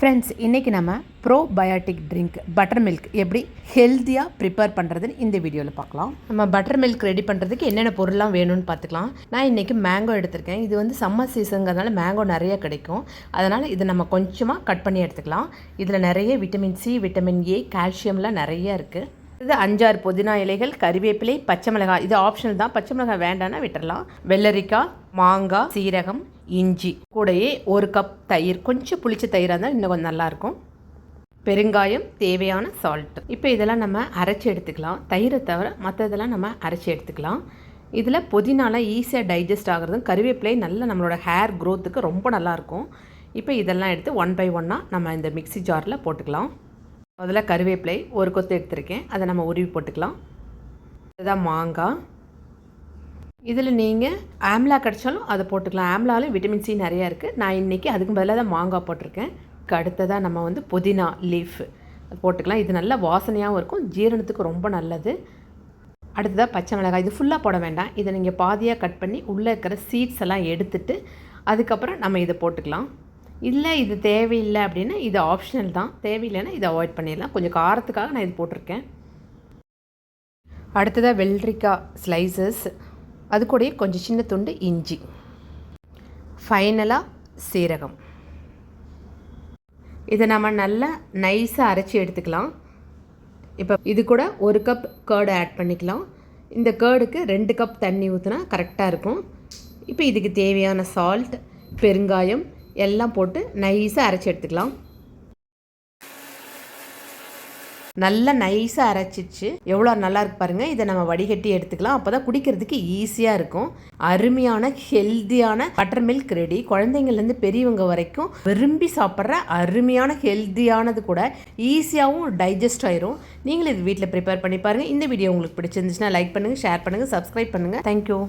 Friends இன்றைக்கி நம்ம probiotic drink butter milk எப்படி ஹெல்த்தியாக ப்ரிப்பேர் பண்ணுறதுன்னு இந்த வீடியோவில் பார்க்கலாம். நம்ம பட்டர் மில்க் ரெடி பண்ணுறதுக்கு என்னென்ன பொருள்லாம் வேணும்னு பார்த்துக்கலாம். நான் இன்றைக்கி மேங்கோ எடுத்திருக்கேன். இது வந்து சம்மர் சீசனுங்கிறதுனால மேங்கோ நிறைய கிடைக்கும். அதனால் இது நம்ம கொஞ்சமாக கட் பண்ணி எடுத்துக்கலாம். இதில் நிறைய விட்டமின் சி விட்டமின் ஏ கால்சியம்லாம் நிறைய இருக்குது இது அஞ்சாறு புதினா இலைகள் கறிவேப்பிலை பச்சை மிளகாய். இது ஆப்ஷனல் தான். பச்சை மிளகாய் வேண்டாம்னா விட்டுறலாம். வெள்ளரிக்காய் மாங்காய் சீரகம் இஞ்சி கூடையே ஒரு கப் தயிர் கொஞ்சம் புளிச்ச தயிராக இருந்தால் இன்னும் கொஞ்சம் நல்லாயிருக்கும். பெருங்காயம் தேவையான சால்ட் இப்போ இதெல்லாம் நம்ம அரைச்சி எடுத்துக்கலாம். தயிரை தவிர மற்றதெல்லாம் நம்ம அரைச்சி எடுத்துக்கலாம். இதில் புதினாலாம் ஈஸியாக டைஜஸ்ட் ஆகிறதும் கருவேப்பிலை நல்ல நம்மளோட ஹேர் க்ரோத்துக்கு ரொம்ப நல்லாயிருக்கும். இப்போ இதெல்லாம் எடுத்து ஒன் பை ஒன்னாக நம்ம இந்த மிக்ஸி ஜாரில் போட்டுக்கலாம். முதல்ல கருவேப்பிலை ஒரு கொத்து எடுத்திருக்கேன். அதை நம்ம உருவி போட்டுக்கலாம். இதுதான் மாங்காய். இதில் நீங்கள் ஆம்லா கிடச்சாலும் அதை போட்டுக்கலாம். ஆம்லாலும் விட்டமின் சி நிறையா இருக்குது. நான் இன்றைக்கி அதுக்கு பதிலாக தான் மாங்காய் போட்டிருக்கேன். அடுத்ததாக நம்ம வந்து புதினா லீஃப் அது போட்டுக்கலாம். இது நல்லா வாசனையாகவும் இருக்கும். ஜீரணத்துக்கு ரொம்ப நல்லது. அடுத்ததாக பச்சை மிளகாய் இது ஃபுல்லாக போட வேண்டாம். இதை நீங்கள் பாதியாக கட் பண்ணி உள்ளே இருக்கிற சீட்ஸ் எல்லாம் எடுத்துட்டு அதுக்கப்புறம் நம்ம இதை போட்டுக்கலாம். இல்லை இது தேவையில்லை அப்படின்னா இது ஆப்ஷனல் தான். தேவையில்லைன்னா இதை அவாய்ட் பண்ணிடலாம். கொஞ்சம் காரத்துக்காக நான் இது போட்டிருக்கேன். அடுத்ததாக வெள்ளரிக்காய் ஸ்லைசஸ் அது கூடயே கொஞ்சம் சின்ன துண்டு இஞ்சி. ஃபைனலாக சீரகம். இதை நம்ம நல்லா நைஸாக அரைச்சி எடுத்துக்கலாம். இப்போ இது கூட ஒரு கப் கேர்டு ஆட் பண்ணிக்கலாம். இந்த கேர்டுக்கு ரெண்டு கப் தண்ணி ஊற்றினா கரெக்டாக இருக்கும். இப்போ இதுக்கு தேவையான சால்ட் பெருங்காயம் எல்லாம் போட்டு நைஸாக அரைச்சி எடுத்துக்கலாம். நல்லா நைஸாக அரைச்சிச்சு. எவ்வளோ நல்லா இருக்கு பாருங்கள் இதை நம்ம வடிகட்டி எடுத்துக்கலாம். அப்போ தான் குடிக்கிறதுக்கு ஈஸியாக இருக்கும். அருமையான ஹெல்த்தியான பட்டர் மில்க் ரெடி குழந்தைங்கள்லேருந்து பெரியவங்க வரைக்கும் விரும்பி சாப்பிட்ற அருமையான ஹெல்த்தியானது கூட ஈஸியாகவும் டைஜஸ்ட் ஆயிரும். நீங்களும் இது வீட்டில் ப்ரிப்பேர் பண்ணி பாருங்கள் இந்த வீடியோ உங்களுக்கு பிடிச்சிருந்துச்சுன்னா லைக் பண்ணுங்கள் ஷேர் பண்ணுங்கள் சப்ஸ்கிரைப் பண்ணுங்கள் தேங்க்யூ